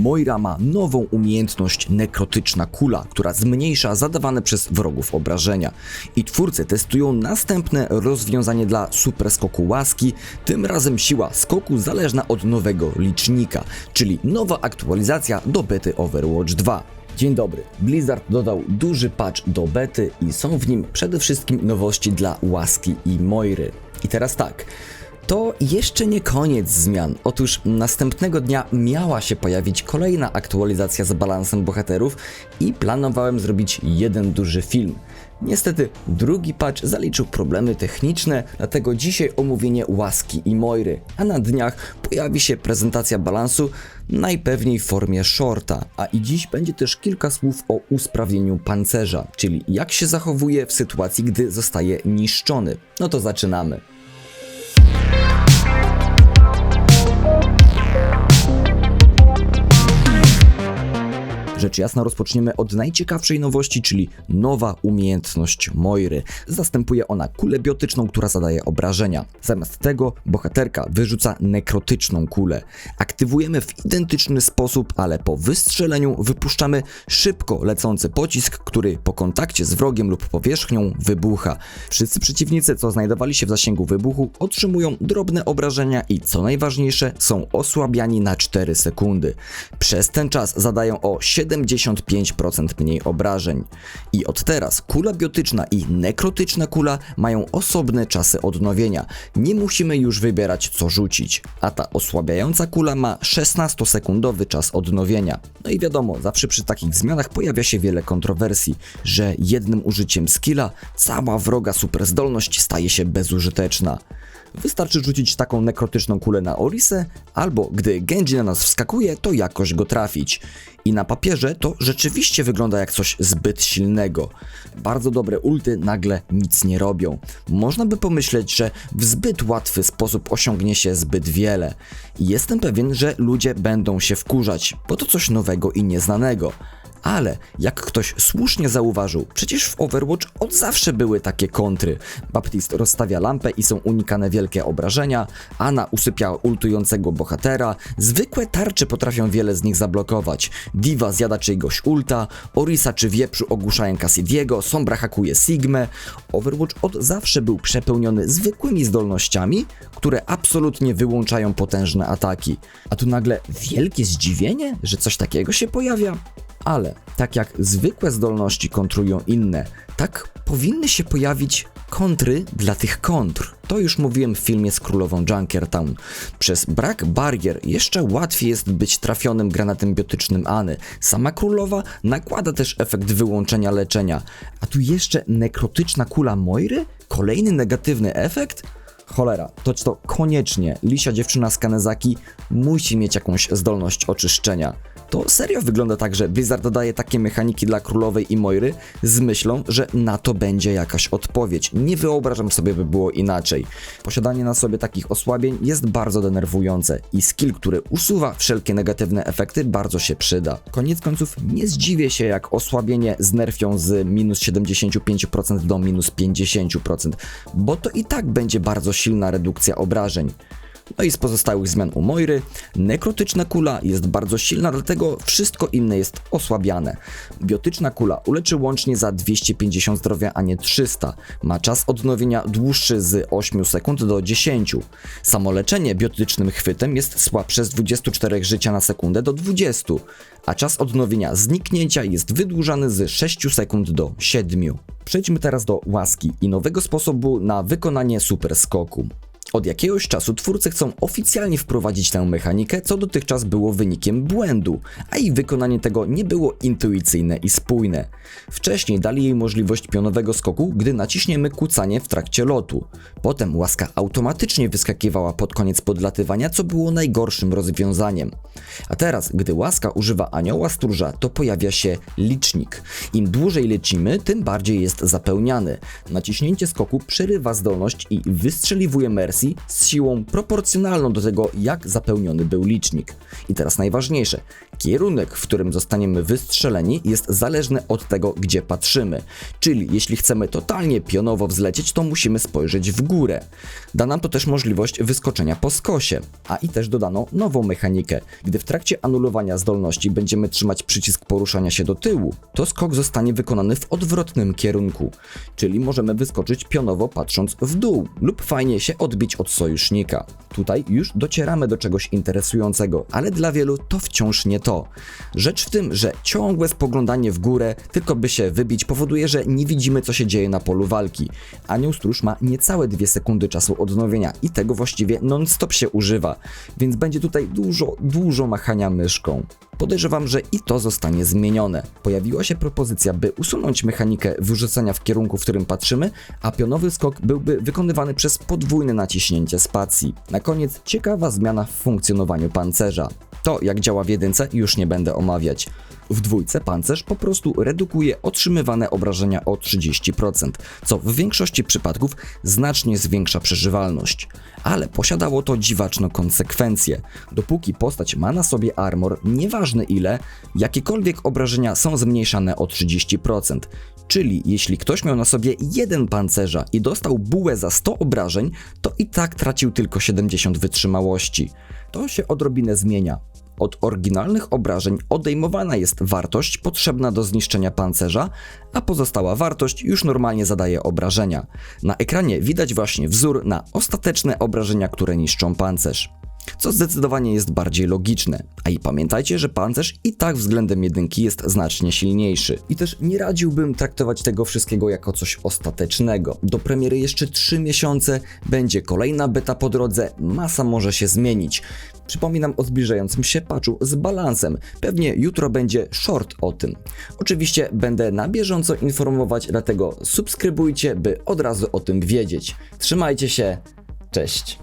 Moira ma nową umiejętność nekrotyczna kula, która zmniejsza zadawane przez wrogów obrażenia. I twórcy testują następne rozwiązanie dla super skoku łaski, tym razem siła skoku zależna od nowego licznika, czyli nowa aktualizacja do bety Overwatch 2. Dzień dobry. Blizzard dodał duży patch do bety i są w nim przede wszystkim nowości dla łaski i Moiry. I teraz tak. To jeszcze nie koniec zmian. Otóż następnego dnia miała się pojawić kolejna aktualizacja z balansem bohaterów i planowałem zrobić jeden duży film. Niestety drugi patch zaliczył problemy techniczne, dlatego dzisiaj omówienie łaski i Moiry, a na dniach pojawi się prezentacja balansu najpewniej w formie shorta. A i dziś będzie też kilka słów o usprawnieniu pancerza, czyli jak się zachowuje w sytuacji, gdy zostaje niszczony. No to zaczynamy. Rzecz jasna rozpoczniemy od najciekawszej nowości, czyli nowa umiejętność Moiry. Zastępuje ona kulę biotyczną, która zadaje obrażenia. Zamiast tego bohaterka wyrzuca nekrotyczną kulę. Aktywujemy w identyczny sposób, ale po wystrzeleniu wypuszczamy szybko lecący pocisk, który po kontakcie z wrogiem lub powierzchnią wybucha. Wszyscy przeciwnicy, co znajdowali się w zasięgu wybuchu, otrzymują drobne obrażenia i co najważniejsze, są osłabiani na 4 sekundy. Przez ten czas zadają o 75% mniej obrażeń. I od teraz kula biotyczna i nekrotyczna kula mają osobne czasy odnowienia. Nie musimy już wybierać co rzucić. A ta osłabiająca kula ma 16-sekundowy czas odnowienia. No i wiadomo, zawsze przy takich zmianach pojawia się wiele kontrowersji, że jednym użyciem skilla cała wroga superzdolność staje się bezużyteczna. Wystarczy rzucić taką nekrotyczną kulę na Orisę, albo gdy Genji na nas wskakuje, to jakoś go trafić. I na papierze to rzeczywiście wygląda jak coś zbyt silnego. Bardzo dobre ulty nagle nic nie robią. Można by pomyśleć, że w zbyt łatwy sposób osiągnie się zbyt wiele. Jestem pewien, że ludzie będą się wkurzać, bo to coś nowego i nieznanego. Ale jak ktoś słusznie zauważył, przecież w Overwatch od zawsze były takie kontry. Baptist rozstawia lampę i są unikane wielkie obrażenia, Ana usypia ultującego bohatera, zwykłe tarcze potrafią wiele z nich zablokować. Diva zjada czyjegoś ulta, Orisa czy Wieprzu ogłuszają Cassidiego, Sombra hakuje Sigmę. Overwatch od zawsze był przepełniony zwykłymi zdolnościami, które absolutnie wyłączają potężne ataki. A tu nagle wielkie zdziwienie, że coś takiego się pojawia? Ale tak jak zwykłe zdolności kontrują inne, tak powinny się pojawić kontry dla tych kontr. To już mówiłem w filmie z królową Junkertown. Przez brak barier jeszcze łatwiej jest być trafionym granatem biotycznym Any. Sama królowa nakłada też efekt wyłączenia leczenia. A tu jeszcze nekrotyczna kula Moiry? Kolejny negatywny efekt? Cholera, to to koniecznie Lisia dziewczyna z Kanezaki musi mieć jakąś zdolność oczyszczenia. To serio wygląda tak, że Blizzard dodaje takie mechaniki dla królowej i Moiry z myślą, że na to będzie jakaś odpowiedź. Nie wyobrażam sobie, by było inaczej. Posiadanie na sobie takich osłabień jest bardzo denerwujące i skill, który usuwa wszelkie negatywne efekty, bardzo się przyda. Koniec końców nie zdziwię się, jak osłabienie znerfią z minus 75% do minus 50%, bo to i tak będzie bardzo silna redukcja obrażeń. No i z pozostałych zmian u Moiry, nekrotyczna kula jest bardzo silna, dlatego wszystko inne jest osłabiane. Biotyczna kula uleczy łącznie za 250 zdrowia, a nie 300. Ma czas odnowienia dłuższy z 8 sekund do 10. Samo leczenie biotycznym chwytem jest słabsze z 24 życia na sekundę do 20, a czas odnowienia zniknięcia jest wydłużany z 6 sekund do 7. Przejdźmy teraz do łaski i nowego sposobu na wykonanie super skoku. Od jakiegoś czasu twórcy chcą oficjalnie wprowadzić tę mechanikę, co dotychczas było wynikiem błędu, a ich wykonanie tego nie było intuicyjne i spójne. Wcześniej dali jej możliwość pionowego skoku, gdy naciśniemy kucanie w trakcie lotu. Potem łaska automatycznie wyskakiwała pod koniec podlatywania, co było najgorszym rozwiązaniem. A teraz, gdy łaska używa anioła stróża, to pojawia się licznik. Im dłużej lecimy, tym bardziej jest zapełniany. Naciśnięcie skoku przerywa zdolność i wystrzeliwuje Mercy z siłą proporcjonalną do tego, jak zapełniony był licznik. I teraz najważniejsze. Kierunek, w którym zostaniemy wystrzeleni, jest zależny od tego, gdzie patrzymy. Czyli jeśli chcemy totalnie pionowo wzlecieć, to musimy spojrzeć w górę. Da nam to też możliwość wyskoczenia po skosie. A i też dodano nową mechanikę. Gdy w trakcie anulowania zdolności będziemy trzymać przycisk poruszania się do tyłu, to skok zostanie wykonany w odwrotnym kierunku. Czyli możemy wyskoczyć pionowo patrząc w dół lub fajnie się odbić od sojusznika. Tutaj już docieramy do czegoś interesującego, ale dla wielu to wciąż nie to. Rzecz w tym, że ciągłe spoglądanie w górę, tylko by się wybić, powoduje, że nie widzimy, co się dzieje na polu walki. Anioł Stróż ma niecałe dwie sekundy czasu odnowienia i tego właściwie non-stop się używa, więc będzie tutaj dużo, dużo machania myszką. Podejrzewam, że i to zostanie zmienione. Pojawiła się propozycja, by usunąć mechanikę wyrzucania w kierunku, w którym patrzymy, a pionowy skok byłby wykonywany przez podwójne naciśnięcie spacji. Na koniec ciekawa zmiana w funkcjonowaniu pancerza. To, jak działa w jedynce, już nie będę omawiać. W dwójce pancerz po prostu redukuje otrzymywane obrażenia o 30%, co w większości przypadków znacznie zwiększa przeżywalność. Ale posiadało to dziwaczne konsekwencje. Dopóki postać ma na sobie armor, nieważne ile, jakiekolwiek obrażenia są zmniejszane o 30%. Czyli jeśli ktoś miał na sobie jeden pancerza i dostał bułę za 100 obrażeń, to i tak tracił tylko 70 wytrzymałości. To się odrobinę zmienia. Od oryginalnych obrażeń odejmowana jest wartość potrzebna do zniszczenia pancerza, a pozostała wartość już normalnie zadaje obrażenia. Na ekranie widać właśnie wzór na ostateczne obrażenia, które niszczą pancerz. Co zdecydowanie jest bardziej logiczne. A i pamiętajcie, że pancerz i tak względem jedynki jest znacznie silniejszy. I też nie radziłbym traktować tego wszystkiego jako coś ostatecznego. Do premiery jeszcze 3 miesiące, będzie kolejna beta po drodze, masa może się zmienić. Przypominam o zbliżającym się patchu z balansem. Pewnie jutro będzie short o tym. Oczywiście będę na bieżąco informować, dlatego subskrybujcie, by od razu o tym wiedzieć. Trzymajcie się, cześć.